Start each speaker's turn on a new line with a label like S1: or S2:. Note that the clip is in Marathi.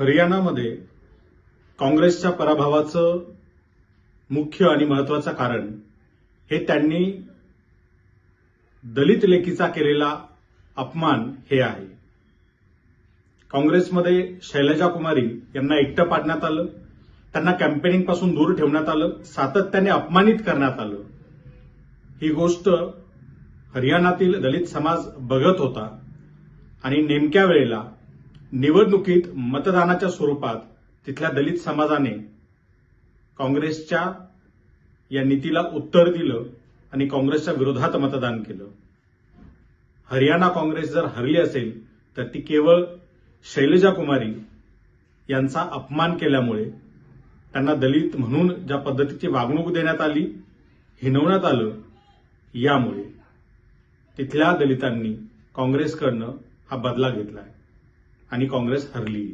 S1: हरियाणामध्ये काँग्रेसच्या पराभवाचं मुख्य आणि महत्वाचं कारण हे त्यांनी दलित लेखीचा केलेला अपमान हे आहे. काँग्रेसमध्ये शैलजा कुमारी यांना एकटं पाडण्यात आलं. त्यांना कॅम्पेनिंगपासून दूर ठेवण्यात आलं. सातत्याने अपमानित करण्यात आलं. ही गोष्ट हरियाणातील दलित समाज बघत होता आणि नेमक्या वेळेला निवडणुकीत मतदानाच्या स्वरूपात तिथल्या दलित समाजाने काँग्रेसच्या या नीतीला उत्तर दिलं आणि काँग्रेसच्या विरोधात मतदान केलं. हरियाणा काँग्रेस जर हरली असेल तर ती केवळ शैलजा कुमारी यांचा अपमान केल्यामुळे त्यांना दलित म्हणून ज्या पद्धतीची वागणूक देण्यात आली हिनवण्यात आलं यामुळे तिथल्या दलितांनी काँग्रेसकडनं हा बदला घेतलाय. आणि काँग्रेस हरली.